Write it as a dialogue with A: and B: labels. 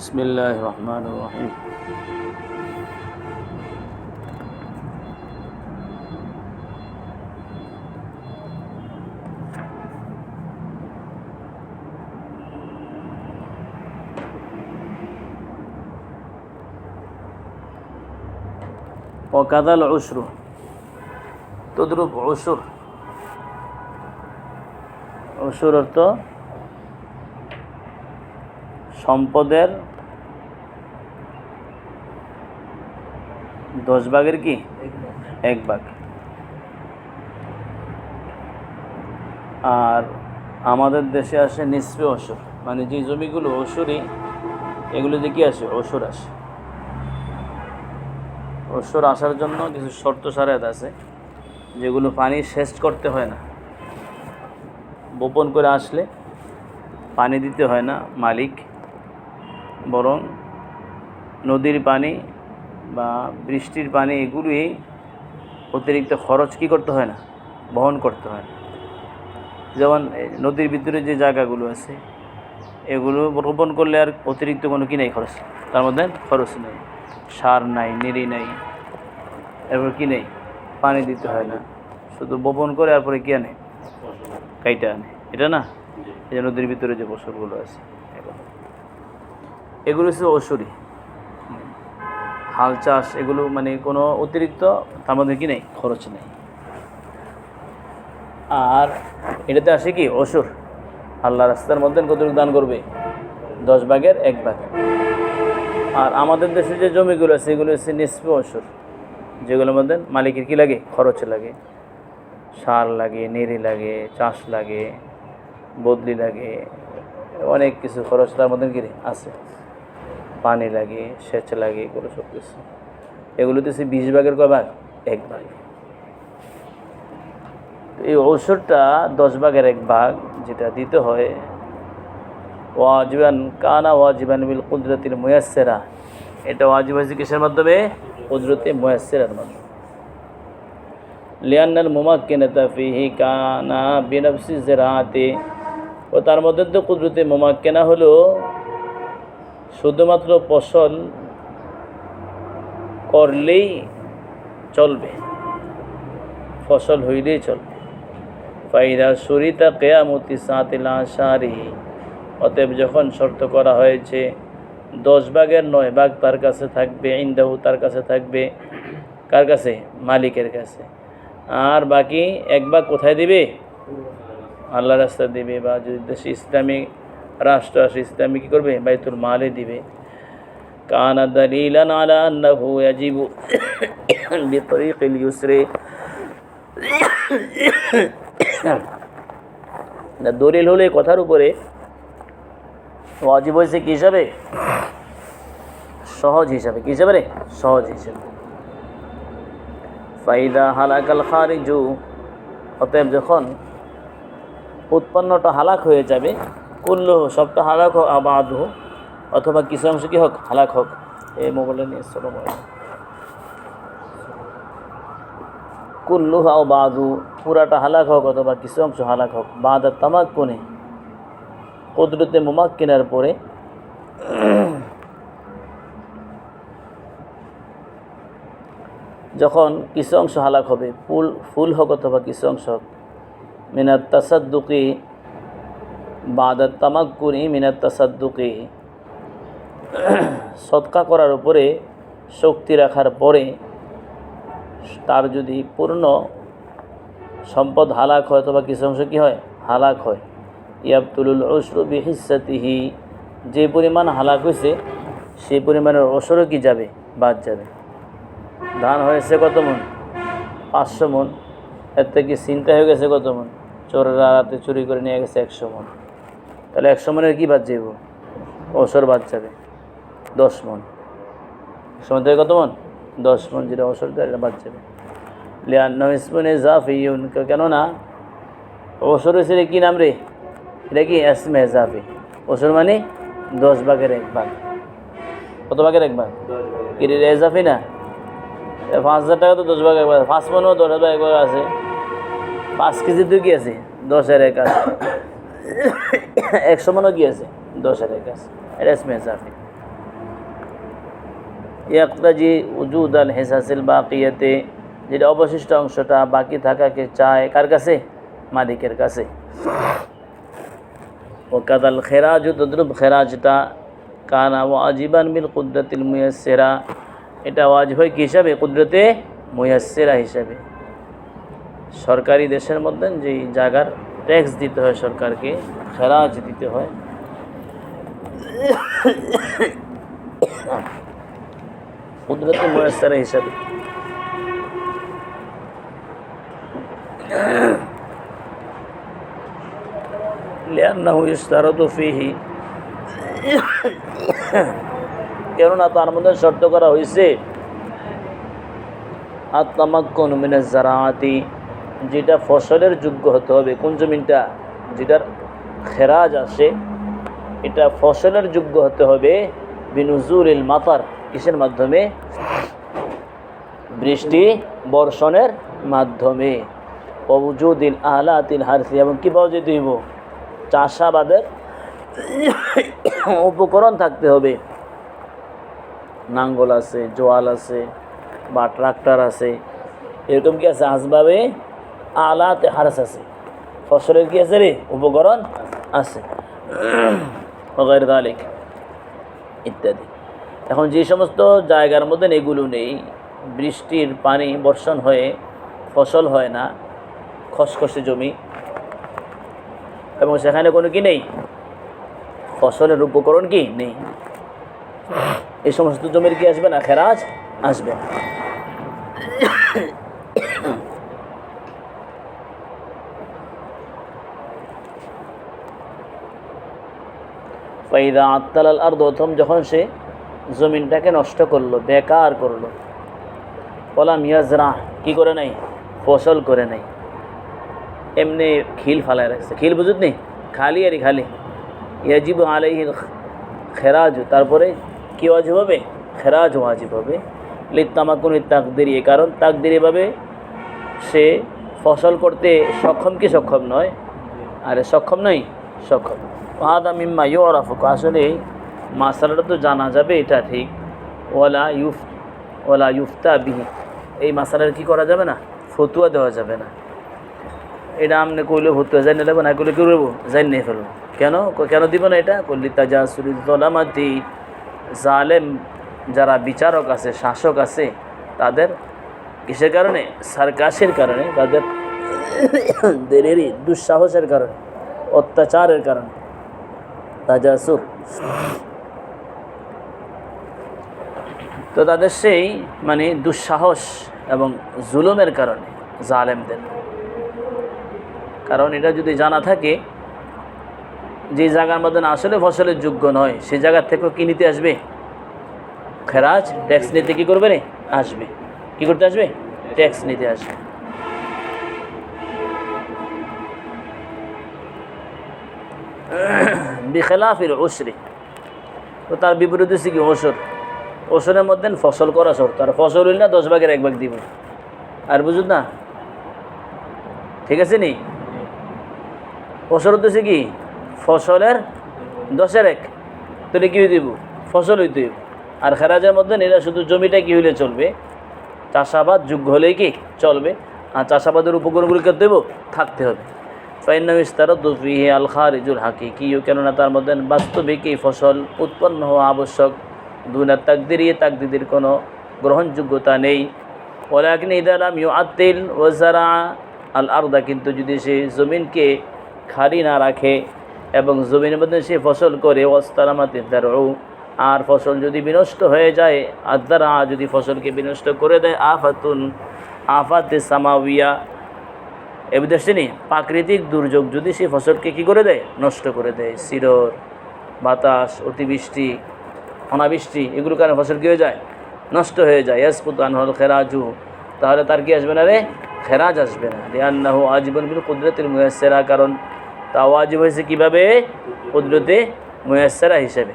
A: بسم الله الرحمن الرحيم وكذا العشر তদ্রূপ অসুর অসুর অর্থ সম্পদের দশ ভাগের কি? এক ভাগ। আর আমাদের দেশে আসে নিসবে অসুর। মানে যে জমিগুলো অসুরই এগুলোতে কি আসে? অসুর আসে। অসুর আসার জন্য কিছু শর্ত সারাত আছে যেগুলো পানি শেষ করতে হয় না। বোপন করে আসলে পানি দিতে হয় না মালিক। বরং নদীর পানি বা বৃষ্টির পানি এগুলোই অতিরিক্ত খরচ কি করতে হয় না? বহন করতে হয়। না যেমন নদীর ভিতরে যে জায়গাগুলো আছে এগুলো রোপণ করলে আর অতিরিক্ত কোনো কি নেই খরচ? তার মধ্যে খরচ নেই। সার নাই নিরি নাই এরপর কি নেই? পানি দিতে হয় না। শুধু বপন করে আর পরে কি আনে? কাইটা আনে। এটা না? এই যে নদীর ভিতরে যে ফসলগুলো আছে। এগুলো হচ্ছে অসুরি হাল চাষ এগুলো মানে কোনো অতিরিক্ত তার মধ্যে কি নেই? খরচ নেই। আর এটাতে আসে কি? অসুর। আল্লাহ রাস্তার মধ্যে কতটুকু দান করবে? দশ ভাগের এক ভাগ। আর আমাদের দেশে যে জমিগুলো আছে, এগুলো হচ্ছে নিষ্প অসুর। যেগুলোর মধ্যে মালিকের কি লাগে? খরচ লাগে। সার লাগে, নেড়ি লাগে, চাষ লাগে, বদলি লাগে, অনেক কিছু খরচ তার মধ্যে কি আছে। পানি লাগে সেচ লাগে এগুলো সব কিছু। এগুলোতে সে বিশ ভাগের কয় ভাগ? এক ভাগ। এই ঔষধটা দশ ভাগের এক ভাগ যেটা দিতে হয়। ওয়াজিবান কানা ওয়াজিবান বিল কুদরতির মুয়াসেরা এটা ওয়াজিব হয়েছে কিসের মাধ্যমে? কুদরতে মুয়াসেরার মাধ্যমে। লিয়ান্নাল মুমাক্কিনাতা ফিহি কানা বিনফসি জিরাআতি ও তার মধ্যে তো কুদরতে মুমাক্কিনা হলো শুধুমাত্র ফসল করলেই চলবে। ফসল হইলেই চলবে। ফাইদা সুরিতা কেয়ামতি সাতিল আশারি। অতএব যখন শর্ত করা হয়েছে, দশ ভাগের নয় ভাগ তার কাছে থাকবে, ইন্দাহু তার কাছে থাকবে। কার কাছে? মালিকের কাছে। আর বাকি এক ভাগ কোথায় দিবে? আল্লাহ রাস্তা দিবে বা যদি দেশে ইসলামী রাষ্ট্র আসে ইসলামী কী করবে? বাইতুল মালে দিবে। কানা দলিলান আলা আন্নাহু ইয়াজিবু বিতরিকিল দলিল হলে কথার উপরে। ওয়াজিব হয়েছে কী হিসাবে? সহজ হিসাবে। কী হিসাবে রে? সহজ হিসাবে। ফাইদা হালাকাল খারিজু। অতএব যখন উৎপন্নটা হালাক হয়ে যাবে কুল্লু সবটা হালাক হোক আবাদ হোক, অথবা কিছু অংশ কী হোক, হালাক হোক, এই মোবাইলে নিয়ে চলো মোবাইল কুল্লু হাও বাদু, পুরাটা হালাক হোক, অথবা কিছু অংশ হালাক হোক, বাদ আর তামাক কোনে কুদরতে মোমাক কেনার পরে, যখন কিছু অংশ হালাক হবে, ফুল ফুল হোক অথবা কিছু অংশ হোক, মিনাত তাসাদ্দুকি বাদাত তামাক্কুনি মিনাত তাসাদ্দুকি। সৎকা করার উপরে শক্তি রাখার পরে তার যদি পূর্ণ সম্পদ হালাক হয় অথবা কিছু অংশ কী হয়? হালাক হয়। ইয়াবতুলুল অসরু বিহিসাতিহি যে পরিমাণ হালাক হয়েছে সেই পরিমাণের অসরও কি যাবে? বাদ যাবে। ধান হয়েছে কত মন? পাঁচশো মন। এর থেকে চিন্তা হয়ে গেছে কত মন? চোরেরা রাতে চুরি করে নিয়ে গেছে একশো মন। তাহলে একশো মনের কী বাদ যাইব? অসর বাদ যাবে। দশ মন। সময় থেকে কত মন? দশ মন যেটা অসর দেয় এটা বাদ যাবে। লিয়ান্ন ইসমনে জাফিউন কেননা অসর হয়েছে কী নাম রে? এটা কি? এসমে জাফি। অসর মানে দশ ভাগের এক ভাগ। কত ভাগের এক ভাগ? কি রে এজাফি না? পাঁচ হাজার টাকা তো দশ ভাগ একবার পাঁচ মনেও দশ হাজার একবার আছে। পাঁচ কেজি তো কি আছে? দশের এক আছে। একশো মনও কি আছে দশের এক আছে। এটা এসমে জাফি। ইয়াক্তাজি উজুদ আল হেসাসিল বাকিয়াতে, যেটা অবশিষ্ট অংশটা বাকি থাকাকে চায় কার কাছে? মালিকের কাছে। ও কাদাল খেরাজ তদ্রুপ খেরাজটা কানা ওয়াজিবান বিল কুদরতিল মুয়াসসিরা। এটা ওয়াজিব হয় কী হিসাবে? কুদরতে মুয়াসসিরা হিসাবে। সরকারি দেশের মধ্যে যেই জায়গার ট্যাক্স দিতে হয় সরকারকে খেরাজ দিতে হয় কুদরতি মুয়াসসিরা হিসাবে لأنه يشترط فيه কেননা তার মধ্যে শর্ত করা হয়েছে আত্মামাক্কন মিনাজ জারাআতি যেটা ফসলের যোগ্য হতে হবে। কোন জমিনটা? যেটার খেরাজ আসে এটা ফসলের যোগ্য হতে হবে বিনুজুরিল মাতার। কিসের মাধ্যমে? বৃষ্টি বর্ষণের মাধ্যমে। অবুজুদিন আহলাতিল হারসি, এবং কী পাওয়া যেতে হইব? চাষাবাদের উপকরণ থাকতে হবে। নাঙ্গল আছে, জোয়াল আছে, বা ট্রাক্টর আছে। এরকম কি আছে? আসবাবে আলাতে হারস আছে। ফসলের কি আছে রে? উপকরণ আছে। দালিক, ইত্যাদি। এখন যে সমস্ত জায়গার মধ্যে এগুলো নেই, বৃষ্টির পানি বর্ষণ হয়ে ফসল হয় না, খসখসে জমি, এবং সেখানে কোনো কি নেই? ফসলের উপকরণ কি? নেই। এই সমস্ত জমির কি আসবে না? খেরাজ আসবে ফাইদা আত্তালাল আর প্রথম যখন সে জমিনটাকে নষ্ট করল, বেকার করল পলাম ইয়াজরা, কি করে নাই? ফসল করে নাই। এমনি খিল ফালায় রাখছে। খিল বুঝুত নেই খালি আরই খালি। ইয়াজিব আলাইহিল খেরাজ, তারপরে কি ওয়াজিব হবে? খেরাজ ওয়াজিব হবে। লিত্তামাকুন তাকদিরি কারণ তাকদির এভাবে সে ফসল করতে সক্ষম কি সক্ষম নয়? আরে সক্ষম নয়, সক্ষম। আদা মিম্মা ইউরাফুক। আসলে মাসালাটা তো জানা যাবে, এটা ঠিক। ওয়ালা ইউফ, ওয়ালা ইউফতা বিহি। এই মাসালার কি করা যাবে না? ফতুয়া দেওয়া যাবে না। এটা আমনে কইলে ফতুয়া জানিয়ে দেবো না কইলে কি করব? জানিয়ে ফেলব। কেন? কেন দিব না এটা? কল্লি তাজাসুরি জলামাতি জালেম যারা বিচারক আছে, শাসক আছে, তাদের কিসের কারণে? সার্কাসের কারণে, তাদের দেরেরই দুঃসাহসের কারণে, অত্যাচারের কারণে। তাজাসুর তো তাদের সেই মানে দুঃসাহস এবং জুলুমের কারণে জালেমদের। কারণ এটা যদি জানা থাকে, যে জায়গার মধ্যে আসলে ফসলের যোগ্য নয় সেই জায়গার থেকেও কি নিতে আসবে? খেরাজ, ট্যাক্স নিতে কী করবে রে? আসবে। কী করতে আসবে? ট্যাক্স নিতে আসবে। বিখেলাফির ওসরি তো তার বিপরীত হচ্ছে কি ওসর। ওসরের মধ্যে ফসল করা শর্ত। আর ফসল হইলে না দশ ভাগের এক ভাগ দিব। আর বুঝুন না? ঠিক আছে নি? ফসল হচ্ছে কি? ফসলের দশের এক। তাহলে কী দিব ফসল হইতে আর খেরাজের মধ্যে এরা শুধু জমিটা কী হইলে চলবে? চাষাবাদ যোগ্য হলেই কি? চলবে। আর চাষাবাদের উপকরণগুলি করতে দেবো থাকতে হবে। ফাইনাম আল খারিজুল হাকিকি কেননা তার মধ্যে বাস্তবিক এই ফসল উৎপন্ন হওয়া আবশ্যক। দুনা তাকদিরিয়ে তাকদিদির কোনো গ্রহণযোগ্যতা নেই। ওলাকিন ইদালাম ইউ আত্তিল ওজারা আল আরদা কিন্তু যদি সে জমিনকে খালি না রাখে এবং জমিনের মধ্যে সে ফসল করে ওস্তারামাতে দারু আর ফসল যদি বিনষ্ট হয়ে যায় আদারা যদি ফসলকে বিনষ্ট করে দেয়, আফাতুন, আফাতে সামাউইয়া এ বিদেশে নেই প্রাকৃতিক দুর্যোগ যদি সে ফসলকে কী করে দেয়? নষ্ট করে দেয়। শিরর, বাতাস, অতিবৃষ্টি, অনাবৃষ্টি, এগুলোর কারণে ফসল কী হয়ে যায়? নষ্ট হয়ে যায়। ইয়াসপুত আনহল খেরাজু। তাহলে তার কি আসবে না রে? খেরাজ আসবে না। রিয়ান্নাহু আজীবন বিল কুদরতের মুয়াসেরা কারণ তা ওয়াজিব হয়েছে কীভাবে? কুদরতে মুয়াসেরা হিসেবে।